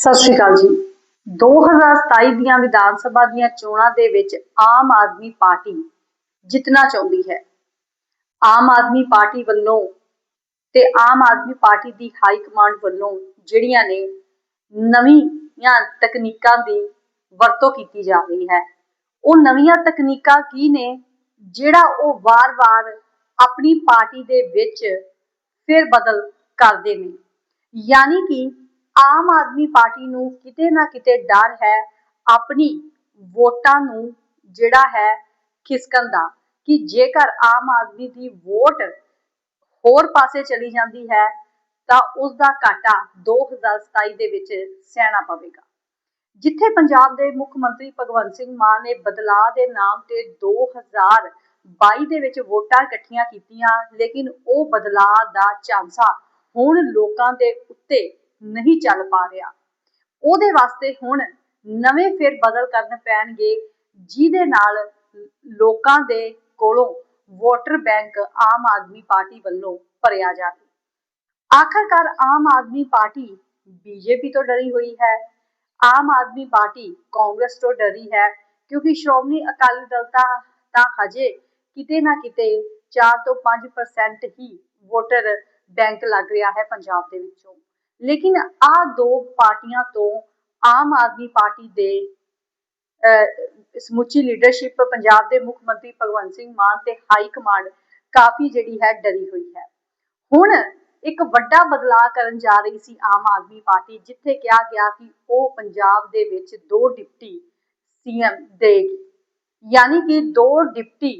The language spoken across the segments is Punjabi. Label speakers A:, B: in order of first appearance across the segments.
A: ਸਤਿ ਸ਼੍ਰੀ ਅਕਾਲ ਜੀ। 2027 ਦੀਆਂ ਵਿਧਾਨ ਸਭਾ ਦੀਆਂ ਚੋਣਾਂ ਦੇ ਵਿੱਚ ਆਮ ਆਦਮੀ ਪਾਰਟੀ ਜਿੱਤਣਾ ਚਾਹੁੰਦੀ ਹੈ। ਆਮ ਆਦਮੀ ਪਾਰਟੀ ਵੱਲੋਂ ਤੇ ਆਮ ਆਦਮੀ ਪਾਰਟੀ ਦੀ ਹਾਈ ਕਮਾਂਡ ਵੱਲੋਂ ਜਿਹੜੀਆਂ ਨੇ ਨਵੀਆਂ ਤਕਨੀਕਾਂ ਦੀ ਵਰਤੋਂ ਕੀਤੀ ਜਾ ਰਹੀ ਹੈ। ਉਹ ਨਵੀਆਂ ਤਕਨੀਕਾਂ ਕੀ ਨੇ? ਜਿਹੜਾ ਉਹ ਵਾਰ-ਵਾਰ ਆਪਣੀ ਪਾਰਟੀ ਦੇ ਵਿੱਚ ਫਿਰ ਬਦਲ ਕਰਦੇ ਨੇ। ਯਾਨੀ ਕਿ ਆਮ ਆਦਮੀ ਪਾਰਟੀ ਨੂੰ ਕਿਤੇ ਨਾ ਕਿਤੇ ਡਰ ਹੈ ਆਪਣੀ ਵੋਟਾਂ ਨੂੰ ਜਿਹੜਾ ਹੈ ਖਿਸਕਣ ਦਾ, ਕਿ ਜੇਕਰ ਆਮ ਆਦਮੀ ਦੀ ਵੋਟ ਹੋਰ ਪਾਸੇ ਚਲੀ ਜਾਂਦੀ ਹੈ, ਤਾਂ ਉਸ ਦਾ ਘਾਟਾ 2027 ਦੇ ਵਿੱਚ ਸਹਿਣਾ ਪਵੇਗਾ। ਜਿੱਥੇ ਪੰਜਾਬ ਦੇ ਮੁੱਖ ਮੰਤਰੀ ਭਗਵੰਤ ਸਿੰਘ ਮਾਨ ਨੇ ਬਦਲਾਅ ਦੇ ਨਾਮ ਤੇ 2022 ਦੇ ਵਿੱਚ ਵੋਟਾਂ ਇਕੱਠੀਆਂ ਕੀਤੀਆਂ, ਲੇਕਿਨ ਉਹ ਬਦਲਾਅ ਦਾ ਝਾਂਸਾ ਹੁਣ ਲੋਕਾਂ ਦੇ ਉੱਤੇ ਨਹੀਂ ਚੱਲ ਪਾ ਰਿਹਾ। ਉਹਦੇ ਵਾਸਤੇ ਹੁਣ ਨਵੇਂ ਫਿਰ ਬਦਲ ਕਰਨ ਪੈਣਗੇ, ਜਿਹਦੇ ਨਾਲ ਲੋਕਾਂ ਦੇ ਕੋਲੋਂ voter bank Aam Aadmi party ਵੱਲੋਂ ਭਰਿਆ ਜਾਵੇ। ਆਖਰਕਾਰ ਆਮ ਆਦਮੀ ਪਾਰਟੀ ਬੀਜੇਪੀ ਤੋਂ ਡਰੀ ਹੋਈ ਹੈ। ਆਮ ਆਦਮੀ ਪਾਰਟੀ ਕਾਂਗਰਸ ਤੋਂ ਡਰੀ ਹੈ, ਕਿਉਂਕਿ ਸ਼੍ਰੋਮਣੀ ਅਕਾਲੀ ਦਲ ਤਾਂ ਤਾਂ ਹਜੇ ਕਿਤੇ ਨਾ ਕਿਤੇ 4 ਤੋਂ 5% ਹੀ ਵੋਟਰ ਬੈਂਕ ਲੱਗ ਰਿਹਾ ਹੈ ਪੰਜਾਬ ਦੇ ਵਿੱਚੋਂ। ਲੇਕਿਨ ਆ ਦੋ ਪਾਰਟੀਆਂ ਤੋਂ ਆਮ ਆਦਮੀ ਪਾਰਟੀ ਦੇ ਸਮੁੱਚੀ ਲੀਡਰਸ਼ਿਪ ਪੰਜਾਬ ਦੇ ਮੁੱਖ ਮੰਤਰੀ ਭਗਵੰਤ ਸਿੰਘ ਮਾਨ ਤੇ ਹਾਈ ਕਮਾਂਡ ਕਾਫੀ ਜਿਹੜੀ ਹੈ ਡਰੀ ਹੋਈ ਹੈ। ਹੁਣ ਇੱਕ ਵੱਡਾ ਬਦਲਾਅ ਕਰਨ ਜਾ ਰਹੀ ਸੀ ਆਮ ਆਦਮੀ ਪਾਰਟੀ, ਜਿੱਥੇ ਕਿਹਾ ਗਿਆ ਕਿ ਉਹ ਪੰਜਾਬ ਦੇ ਵਿੱਚ ਦੋ ਡਿਪਟੀ ਸੀਐਮ ਦੇਗੀ। ਯਾਨੀ ਕਿ ਦੋ ਡਿਪਟੀ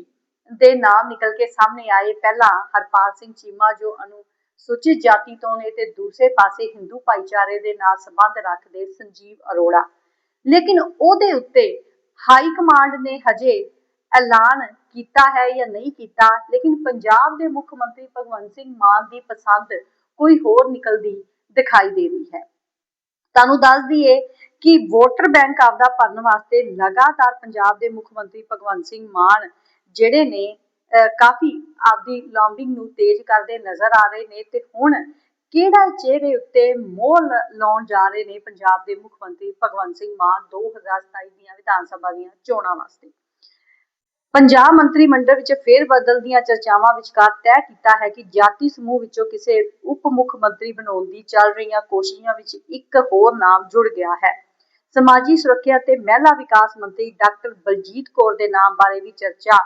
A: ਦੇ ਨਾਮ ਨਿਕਲ ਕੇ ਸਾਹਮਣੇ ਆਏ। ਪਹਿਲਾਂ ਹਰਪਾਲ ਸਿੰਘ ਚੀਮਾ ਜੋ ਅਨੂ ਸੁਚਿਤ ਜਾਤੀ ਤੋਂ ਨੇ ਤੇ ਦੂਸਰੇ ਪਾਸੇ ਹਿੰਦੂ ਭਾਈਚਾਰੇ ਦੇ ਨਾਲ ਸੰਬੰਧ ਰੱਖਦੇ ਸੰਜੀਵ ਅਰੋੜਾ। ਲੇਕਿਨ ਉਹਦੇ ਉੱਤੇ ਹਾਈ ਕਮਾਂਡ ਨੇ ਹਜੇ ਐਲਾਨ ਕੀਤਾ ਹੈ ਜਾਂ ਨਹੀਂ ਕੀਤਾ, ਲੇਕਿਨ ਪੰਜਾਬ ਦੇ ਮੁੱਖ ਮੰਤਰੀ ਭਗਵੰਤ ਸਿੰਘ ਮਾਨ ਦੀ ਪਸੰਦ ਕੋਈ ਹੋਰ ਨਿਕਲਦੀ ਦਿਖਾਈ ਦੇ ਰਹੀ ਹੈ। ਤੁਹਾਨੂੰ ਦੱਸ ਦਈਏ ਕਿ ਵੋਟਰ ਬੈਂਕ ਆਪਦਾ ਭਰਨ ਵਾਸਤੇ ਲਗਾਤਾਰ ਪੰਜਾਬ ਦੇ ਮੁੱਖ ਮੰਤਰੀ ਭਗਵੰਤ ਸਿੰਘ ਮਾਨ ਜਿਹੜੇ ਨੇ ਕਾਫੀ ਆਪਦੀ ਲੌਂਬਿੰਗ ਨੂੰ ਤੇਜ਼ ਕਰਦੇ ਨਜ਼ਰ ਆ ਰਹੇ ਨੇ ਤੇ ਹੁਣ ਕਿਹੜਾ ਚਿਹਰੇ ਉੱਤੇ ਮੋਹਰ ਲਾਉਣ ਜਾ ਰਹੇ ਨੇ ਪੰਜਾਬ ਦੇ ਮੁੱਖ ਮੰਤਰੀ ਭਗਵੰਤ ਸਿੰਘ ਮਾਨ 2027 ਦੀਆਂ ਵਿਧਾਨ ਸਭਾ ਦੀਆਂ ਚੋਣਾਂ ਵਾਸਤੇ। ਪੰਜਾਬ ਮੰਤਰੀ ਮੰਡਲ ਵਿੱਚ ਫੇਰ ਬਦਲ ਦੀਆਂ ਚਰਚਾਵਾਂ ਵਿਚਕਾਰ ਤੈਅ ਕੀਤਾ ਹੈ ਕਿ ਜਾਤੀ ਸਮੂਹ ਵਿੱਚੋਂ ਕਿਸੇ ਉਪ ਮੁੱਖ ਮੰਤਰੀ ਬਣਾਉਣ ਦੀ ਚੱਲ ਰਹੀਆਂ ਕੋਸ਼ਿਸ਼ਾਂ ਵਿੱਚ ਇੱਕ ਹੋਰ ਨਾਮ ਜੁੜ ਗਿਆ ਹੈ। ਸਮਾਜੀ ਸੁਰੱਖਿਆ ਤੇ ਮਹਿਲਾ ਵਿਕਾਸ ਮੰਤਰੀ ਡਾਕਟਰ ਬਲਜੀਤ ਕੌਰ ਦੇ ਨਾਮ ਬਾਰੇ ਵੀ ਚਰਚਾ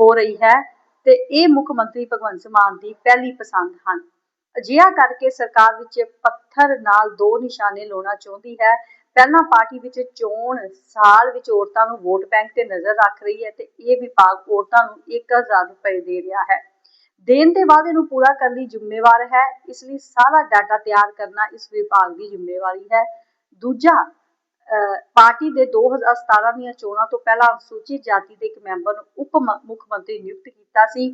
A: ਹੋ ਰਹੀ ਹੈ ਤੇ ਇਹ ਮੁੱਖ ਮੰਤਰੀ ਭਗਵੰਤ ਮਾਨ ਦੀ ਪਹਿਲੀ ਪਸੰਦ ਹਨ। ਅਜਿਹਾ ਕਰਕੇ ਸਰਕਾਰ ਵਿੱਚ ਪੱਥਰ ਨਾਲ ਦੋ ਨਿਸ਼ਾਨੇ ਲਾਉਣਾ ਚਾਹੁੰਦੀ ਹੈ। ਪਹਿਲਾਂ ਪਾਰਟੀ ਵਿੱਚ ਚੋਣ ਸਾਲ ਵਿੱਚ ਔਰਤਾਂ ਨੂੰ ਵੋਟ ਬੈਂਕ ਤੇ ਨਜ਼ਰ ਰੱਖ ਰਹੀ ਹੈ ਤੇ ਇਹ ਵਿਭਾਗ ਔਰਤਾਂ ਨੂੰ 1000 ਰੁਪਏ ਦੇ ਰਿਹਾ ਹੈ। ਦੇਣ ਦੇ ਬਾਅਦ ਇਹਨੂੰ ਪੂਰਾ ਕਰਨ ਦੀ ਜ਼ਿੰਮੇਵਾਰ ਹੈ, ਇਸ ਲਈ ਸਾਰਾ ਡਾਟਾ ਤਿਆਰ ਕਰਨਾ ਇਸ ਵਿਭਾਗ ਦੀ ਜ਼ਿੰਮੇਵਾਰੀ ਹੈ। ਦੂਜਾ ਪਾਰਟੀ ਦੇ 2017 ਦੀਆਂ ਚੋਣਾਂ ਤੋਂ ਪਹਿਲਾਂ ਅਨੁਸੂਚਿਤ ਜਾਤੀ ਦੇ ਇੱਕ ਮੈਂਬਰ ਨੂੰ ਉਪ ਮੁੱਖ ਮੰਤਰੀ ਨਿਯੁਕਤ ਕੀਤਾ ਸੀ।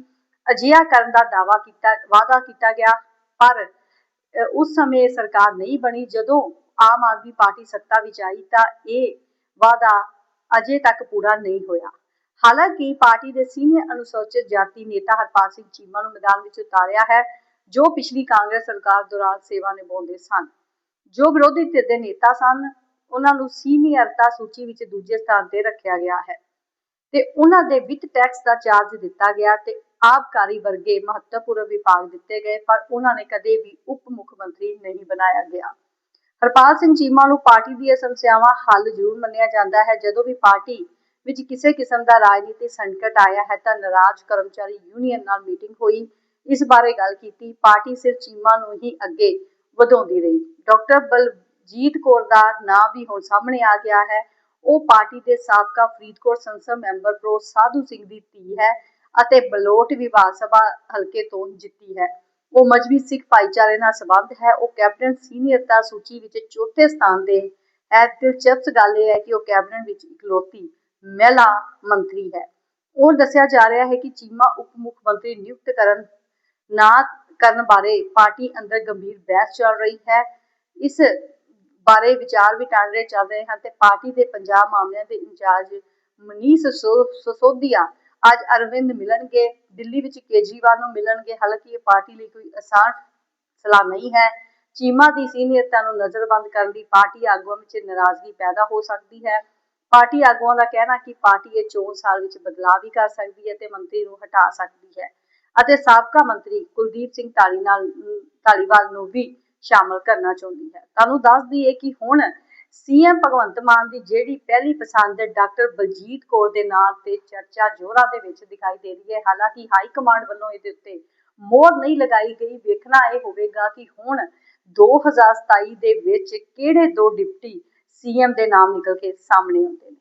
A: ਅਜਿਹਾ ਕਰਨ ਦਾ ਦਾਵਾ ਕੀਤਾ, ਵਾਅਦਾ ਕੀਤਾ ਗਿਆ, ਪਰ ਉਸ ਸਮੇਂ ਸਰਕਾਰ ਨਹੀਂ ਬਣੀ। ਜਦੋਂ ਆਮ ਆਦਮੀ ਪਾਰਟੀ ਸੱਤਾ ਵਿੱਚ ਆਈ ਤਾਂ ਇਹ ਵਾਅਦਾ ਅਜੇ ਤੱਕ ਪੂਰਾ ਨਹੀਂ ਹੋਇਆ। ਹਾਲਾਂਕਿ ਪਾਰਟੀ ਦੇ ਸੀਨੀਅਰ ਅਨੁਸੂਚਿਤ ਜਾਤੀ ਨੇਤਾ ਹਰਪਾਲ ਸਿੰਘ ਚੀਮਾ ਨੂੰ ਮੈਦਾਨ ਵਿੱਚ ਉਤਾਰਿਆ ਹੈ, ਜੋ ਪਿਛਲੀ ਕਾਂਗਰਸ ਸਰਕਾਰ ਦੌਰਾਨ ਸੇਵਾ ਨਿਭਾਉਂਦੇ ਸਨ। ਜੋ ਵਿਰੋਧੀ ਧਿਰ ਦੇ ਨੇਤਾ ਸਨ ਉਹਨਾਂ ਨੂੰ ਸੀਨੀਅਰਤਾ ਸੂਚੀ ਵਿੱਚ ਦੂਜੇ ਸਥਾਨ ਤੇ ਰੱਖਿਆ ਗਿਆ ਹੈ। ਤੇ ਉਹਨਾਂ ਦੇ ਵਿੱਤ ਟੈਕਸ ਦਾ ਚਾਰਜ ਦਿੱਤਾ ਗਿਆ ਤੇ ਆਬਕਾਰੀ ਵਰਗੇ ਮਹੱਤਵਪੂਰਨ ਵਿਭਾਗ ਦਿੱਤੇ ਗਏ, ਪਰ ਉਹਨਾਂ ਨੇ ਕਦੇ ਵੀ ਉਪ ਮੁੱਖ ਮੰਤਰੀ ਨਹੀਂ ਬਣਾਇਆ ਗਿਆ। ਹਰਪਾਲ ਸਿੰਘ ਚੀਮਾ ਨੂੰ ਪਾਰਟੀ ਦੀਆਂ ਸਮੱਸਿਆਵਾਂ ਹੱਲ ਜ਼ਰੂਰ ਮੰਨਿਆ ਜਾਂਦਾ ਹੈ। ਜਦੋਂ ਵੀ ਪਾਰਟੀ ਵਿੱਚ ਕਿਸੇ ਕਿਸਮ ਦਾ ਰਾਜਨੀਤੀ ਸੰਕਟ ਆਇਆ ਹੈ ਤਾਂ ਨਾਰਾਜ਼ ਕਰਮਚਾਰੀ ਯੂਨੀਅਨ ਨਾਲ ਮੀਟਿੰਗ ਹੋਈ। ਇਸ ਬਾਰੇ ਗੱਲ ਕੀਤੀ। ਪਾਰਟੀ ਸਿਰ ਚੀਮਾ ਨੂੰ ਹੀ ਅੱਗੇ ਵਧਾਉਂਦੀ ਰਹੀ। ਡਾਕਟਰ ਬਲ ਜੀਤ ਕੌਰ ਦਾ ਨਾਂ ਵੀ ਹੁਣ ਸਾਹਮਣੇ ਆ ਗਿਆ ਹੈ। ਉਹ ਪਾਰਟੀ ਦੇ ਸਾਬਕਾ ਫਰੀਦਕੋਟ ਸੰਸਦ ਮੈਂਬਰ ਪ੍ਰੋ ਸਾਧੂ ਸਿੰਘ ਦੀ ਧੀ ਹੈ ਅਤੇ ਬਲੋਟ ਵਿਭਾਗ ਸਭਾ ਹਲਕੇ ਤੋਂ ਜਿੱਤੀ ਹੈ। ਉਹ ਮਜਬੀ ਸਿੱਖ ਭਾਈਚਾਰੇ ਨਾਲ ਸੰਬੰਧ ਹੈ। ਉਹ ਕੈਬਨਿਟ ਸੀਨੀਅਰਤਾ ਸੂਚੀ ਵਿੱਚ ਚੌਥੇ ਸਥਾਨ ਤੇ ਹੈ। ਦਿਲਚਸਪ ਗੱਲ ਇਹ ਹੈ ਕਿ ਉਹ ਕੈਬਨਿਟ ਵਿੱਚ ਇਕਲੌਤੀ ਮਹਿਲਾ ਮੰਤਰੀ ਹੈ। ਉਹ ਦੱਸਿਆ ਜਾ ਰਿਹਾ ਹੈ ਕਿ ਚੀਮਾ ਉਪ ਮੁੱਖ ਮੰਤਰੀ ਨਿਯੁਕਤ ਕਰਨ ਨਾ ਕਰਨ ਬਾਰੇ ਪਾਰਟੀ ਅੰਦਰ ਗੰਭੀਰ ਬਹਿਸ ਚੱਲ ਰਹੀ ਹੈ। ਇਸ ਬਾਰੇ ਵਿਚਾਰ ਵਟਾਂਦਰੇ ਚੱਲ ਰਹੇ ਹਨ ਤੇ ਪਾਰਟੀ ਦੇ ਪੰਜਾਬ ਮਾਮਲਿਆਂ ਦੇ ਇੰਚਾਰਜ ਮਨੀਸ਼ ਸਸੋਦੀਆ ਅੱਜ ਅਰਵਿੰਦ ਮਿਲਣਗੇ, ਦਿੱਲੀ ਵਿੱਚ ਕੇਜਰੀਵਾਲ ਨੂੰ ਮਿਲਣਗੇ, ਹਾਲਾਂਕਿ ਇਹ ਪਾਰਟੀ ਲਈ ਕੋਈ ਆਸਾਨ ਸਲਾਹ ਨਹੀਂ ਹੈ। ਚੀਮਾ ਦੀ ਸੀਨੀਅਰਤਾ ਨੂੰ ਨਜ਼ਰਬੰਦ ਕਰਨ ਦੀ ਪਾਰਟੀ ਆਗੂਆਂ ਵਿੱਚ ਨਾਰਾਜ਼ਗੀ ਪੈਦਾ ਹੋ ਸਕਦੀ ਹੈ। ਪਾਰਟੀ ਆਗੂਆਂ ਦਾ ਕਹਿਣਾ ਕਿ ਪਾਰਟੀ ਇਹ ਚੋਣ ਸਾਲ ਵਿੱਚ ਬਦਲਾਅ ਵੀ ਕਰ ਸਕਦੀ ਹੈ ਤੇ ਮੰਤਰੀ ਨੂੰ ਹਟਾ ਸਕਦੀ ਹੈ। ਅਤੇ ਸਾਬਕਾ ਮੰਤਰੀ ਕੁਲਦੀਪ ਸਿੰਘ ਢਾਲੀ ਨਾਲ ਨੂੰ ਵੀ ਸ਼ਾਮਲ ਕਰਨਾ ਚਾਹੁੰਦੀ ਹੈ। ਤੁਹਾਨੂੰ ਦੱਸ ਦਈਏ ਕਿ ਹੁਣ ਸੀਐਮ ਭਗਵੰਤ ਮਾਨ ਦੀ ਜਿਹੜੀ ਪਹਿਲੀ ਪਸੰਦ ਡਾਕਟਰ ਬਲਜੀਤ ਕੌਰ ਦੇ ਨਾਂ ਤੇ ਚਰਚਾ ਜ਼ੋਰਾਂ ਦੇ ਵਿੱਚ ਦਿਖਾਈ ਦੇ ਰਹੀ ਹੈ। ਹਾਲਾਂਕਿ ਹਾਈ ਕਮਾਂਡ ਵੱਲੋਂ ਇਹਦੇ ਉੱਤੇ ਮੋਹਰ ਨਹੀਂ ਲਗਾਈ ਗਈ। ਵੇਖਣਾ ਇਹ ਹੋਵੇਗਾ ਕਿ ਹੁਣ 2027 ਦੇ ਵਿੱਚ ਕਿਹੜੇ ਦੋ ਡਿਪਟੀ ਸੀਐਮ ਦੇ ਨਾਮ ਨਿਕਲ ਕੇ ਸਾਹਮਣੇ ਆਉਂਦੇ ਨੇ।